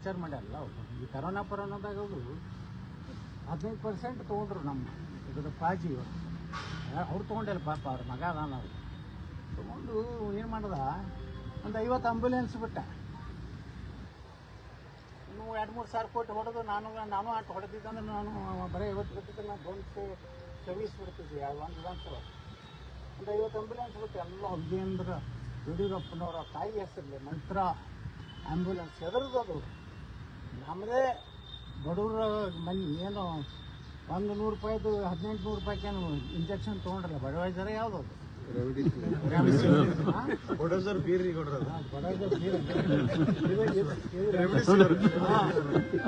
ವಿಚಾರ ಅವರು. ಈ ಕರೋನಾ ಪರೋನಾದಾಗ ಅವರು ಹದಿನೈದು ಪರ್ಸೆಂಟ್ ತೊಗೊಂಡ್ರು ನಮ್ಮ ಇದು ಪಾಜಿ ಅವ್ರು ತೊಗೊಂಡಿಲ್ಲ ಪಾಪ ಅವ್ರ ಮಗ ಅದಾನ ಅವ್ರು. ತೊಗೊಂಡು ಏನು ಮಾಡ್ದ? ಒಂದು ಐವತ್ತು ಆಂಬುಲೆನ್ಸ್ ಬಿಟ್ಟ. ಇನ್ನು ಎರಡು ಮೂರು ಸಾವಿರ ಕೋಟಿ ಹೊಡೆದು ನಾನು ನಾನು ಆಟ ಹೊಡೆದಿದ್ದಂದ್ರೆ ನಾನು ಬರೀ ಐವತ್ತು ಬಿಟ್ಟಿದ್ದೆ ನಾನು ಬಂದು ಸರ್ವಿಸ್ ಬಿಡ್ತಿದ್ದೆ ಯಾವ ಒಂದು ವಿಧಾನಸಭಾ ಒಂದು ಐವತ್ತು ಆಂಬುಲೆನ್ಸ್ ಬಿಟ್ಟು, ಎಲ್ಲ ವಿಜೇಂದ್ರ ಯಡಿಯೂರಪ್ಪನವರ ತಾಯಿ ಹೆಸರಲ್ಲಿ ಮಂತ್ರ ಆಂಬ್ಯುಲೆನ್ಸ್ ಎದುರದದು ನಮ್ಮದೇ ಬಡವ್ರ ಮನೆ ಏನು ಒಂದು ನೂರು ರೂಪಾಯಿದು ಹದಿನೆಂಟು ನೂರು ರೂಪಾಯಿಕೇನು ಇಂಜೆಕ್ಷನ್ ತೊಗೊಂಡ್ರಲ್ಲ ಬಡವೈಸರ ಯಾವುದು ಅದು? ಬೀರ್ರಿ ಬೇರೆ.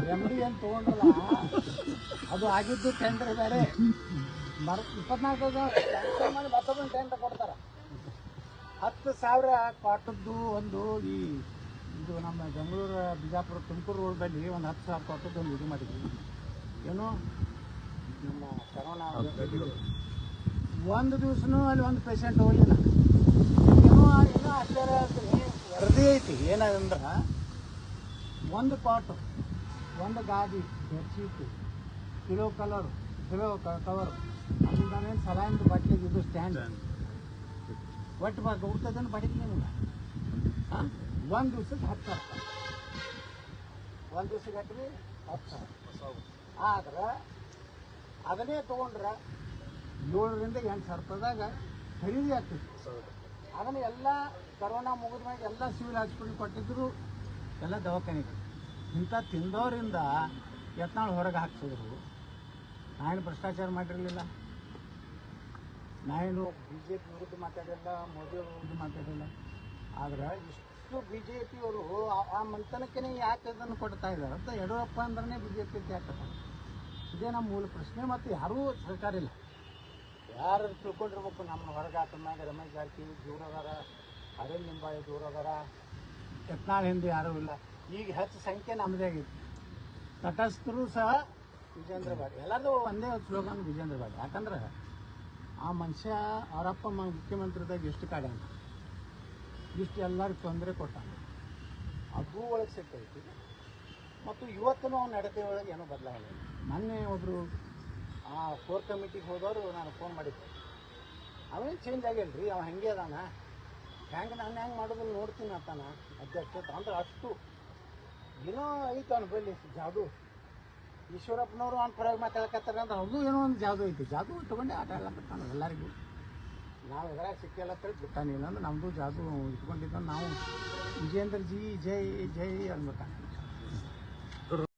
ರೆಮಿಡಿ ಏನು ತೊಗೊಂಡ್ರಲ್ಲ ಅದು ಆಗಿದ್ದು ಟೆಂಡರ್ ಬೇರೆ. ಮರ ಇಪ್ಪತ್ನಾಲ್ಕು ಕ್ಯಾನ್ಸಲ್ ಮಾಡಿ ಮತ್ತೊಂದು ಟೆಂಡರ್ ಕೊಡ್ತಾರೆ. ಹತ್ತು ಸಾವಿರ ಕಾಟದ್ದು ಒಂದು ಈ ಇದು ನಮ್ಮ ಬೆಂಗಳೂರು ಬಿಜಾಪುರ ತುಮಕೂರು ರೋಡ್ದಲ್ಲಿ ಒಂದು ಹತ್ತು ಸಾವಿರ ಕಾಟದ್ದು ಒಂದು ಇದು ಮಾಡಿದ್ವಿ. ಏನು? ನಮ್ಮ ಕರೋನಾ ಒಂದು ದಿವ್ಸನೂ ಅಲ್ಲಿ ಒಂದು ಪೇಷಂಟ್ ಹೋಗಿಲ್ಲ. ಏನೋ ಏನೋ ಆಶ್ಚರ್ಯ ಆಗ್ತೀನಿ ವರದಿ ಐತಿ. ಏನಂದ್ರೆ ಒಂದು ಪಾಟ್ ಒಂದು ಗಾದಿ bedsheet kilo colour kilo cover ಅದನ್ನ ಸಲಾಯಿಂದ ಬಟ್ಟೆ ಇದು ಸ್ಟ್ಯಾಂಡ್ ಒಟ್ಟು ಬಾ ಹುಡ್ತದನ್ನು ಬಡಿಗೆ ನಿಮ್ಗೆ ಹಾಂ ಒಂದು ದಿವ್ಸಕ್ಕೆ ಹತ್ತು ಸಾವಿರ ಒಂದು ದಿವ್ಸಕ್ಕೆ ಹತ್ತು ಹತ್ತು ಸಾವಿರ. ಆದ್ರೆ ಅದನ್ನೇ ತೊಗೊಂಡ್ರೆ ಏಳರಿಂದ ಎಂಟು ಸಾವಿರ ರೂಪಾಯಿದಾಗ ಖರೀದಿ ಆಗ್ತದೆ. ಅದನ್ನು ಎಲ್ಲ ಕರೋನಾ ಮುಗಿದ ಮ್ಯಾಗ ಎಲ್ಲ ಸಿವಿಲ್ ಹಾಸ್ಪಿಟಲ್ ಕೊಟ್ಟಿದ್ರು, ಎಲ್ಲ ದವಾಖಾನೆಗಳು. ಇಂಥ ತಿಂದವರಿಂದ ಯತ್ನಾಳು ಹೊರಗೆ ಹಾಕ್ಸಿದ್ರು. ನಾನು ಭ್ರಷ್ಟಾಚಾರ ಮಾಡಿರಲಿಲ್ಲ. ನಾನು ಬಿ ಜೆ ಪಿ ವಿರುದ್ಧ ಮಾತಾಡಿಲ್ಲ ಮೋದಿ ಅವ್ರ ವಿರುದ್ಧ ಮಾತಾಡಿಲ್ಲ. ಆದ್ರೆ ಇಷ್ಟು ಬಿ ಜೆ ಪಿಯವರು ಆ ಮಂತನಕ್ಕೆ ಯಾಕೆ ಇದನ್ನು ಕೊಡ್ತಾ ಇದ್ದಾರೆ ಅಂತ ಯಡಿಯೂರಪ್ಪ ಅಂದ್ರೆ ಬಿಜೆಪಿ ಅಂತ ಯಾಕೆ? ಇದೇ ನಮ್ಮ ಮೂಲ ಪ್ರಶ್ನೆ ಮತ್ತು ಯಾರೂ ಸರ್ಕಾರ ಇಲ್ಲ. ಯಾರು ತಿಳ್ಕೊಂಡಿರ್ಬೇಕು ನಮ್ಮ ಹೊರಗೆ ಹಾಕಿದ್ಮ್ಯಾಗ ರಮೇಶ್ ಜಾರಕಿಹೊಳಿ ದೂರ ಅದಾರ ಅರವಿಂದ್ ನಿಂಬಾಯಿ ದೂರ ಅದಾರ ಯತ್ನಾಳ್ ಹಿಂದೆ ಯಾರೂ ಇಲ್ಲ. ಈಗ ಹೆಚ್ಚು ಸಂಖ್ಯೆ ನಮ್ಮದೇ ಆಗಿತ್ತು ತಟಸ್ಥರು ಸಹ ವಿಜೇಂದ್ರ ಬಾಡಿ ಎಲ್ಲರೂ ಒಂದೇ ಸ್ಲೋಗನ್ ವಿಜೇಂದ್ರ ಬಾಡಿ ಯಾಕಂದ್ರೆ ಆ ಮನುಷ್ಯ, ಅವರಪ್ಪ ಮುಖ್ಯಮಂತ್ರಿದಾಗ ಎಷ್ಟು ಕಾಡ್ಯಾನ? ಇಷ್ಟು ಎಲ್ಲರಿಗೂ ತೊಂದರೆ ಕೊಟ್ಟಾನ ಅದು ಒಳಗೆ ಸಿಕ್ಕೈತಿ ಮತ್ತು ಇವತ್ತೂ ಅವ್ನ ನಡತೆ ಒಳಗೆ ಏನೋ ಬದಲಾವಣೆ. ಮೊನ್ನೆ ಒಬ್ಬರು ಆ ಕೋರ್ ಕಮಿಟಿಗೆ ಹೋದವರು ನಾನು ಫೋನ್ ಮಾಡಿದ್ದೆ. ಅವೇನು ಚೇಂಜ್ ಆಗಿಲ್ಲ ರೀ ಅವ ಹೆಂಗೆ ಅದಾನ? ಹೆಂಗೆ ನಾನು ಹೆಂಗೆ ಮಾಡೋದನ್ನ ನೋಡ್ತೀನಿ ಅಂತಾನ ಅಧ್ಯಕ್ಷ ಅಂದ್ರೆ ಅಷ್ಟು ಏನೋ ಐತೆ ಅವನ ಬಲ್ಲಿ ಜಾದು. ಈಶ್ವರಪ್ಪನವರು ಅವ್ನ ಪರವಾಗಿ ಮಾತಾಡಕತ್ತಾರ ಅಂದ್ರೆ ಅದು ಏನೋ ಒಂದು ಜಾದು ಐತಿ. ಜಾದು ಇಟ್ಕೊಂಡೆ ಆಟ ಎಲ್ಲ ಎಲ್ಲರಿಗೂ. ನಾವು ಎದ್ರಾಗ ಸಿಕ್ಕಿಲ್ಲ ಅಂತೇಳಿ ಬಿಟ್ಟಾನಿಲ್ಲ ಅಂದ್ರೆ ನಮ್ಮದು ಜಾದು ಇಟ್ಕೊಂಡಿದ್ದ ನಾವು. ವಿಜಯೇಂದ್ರ ಜಿ, ಜೈ ಜೈ ಅನ್ಬೇಕಾ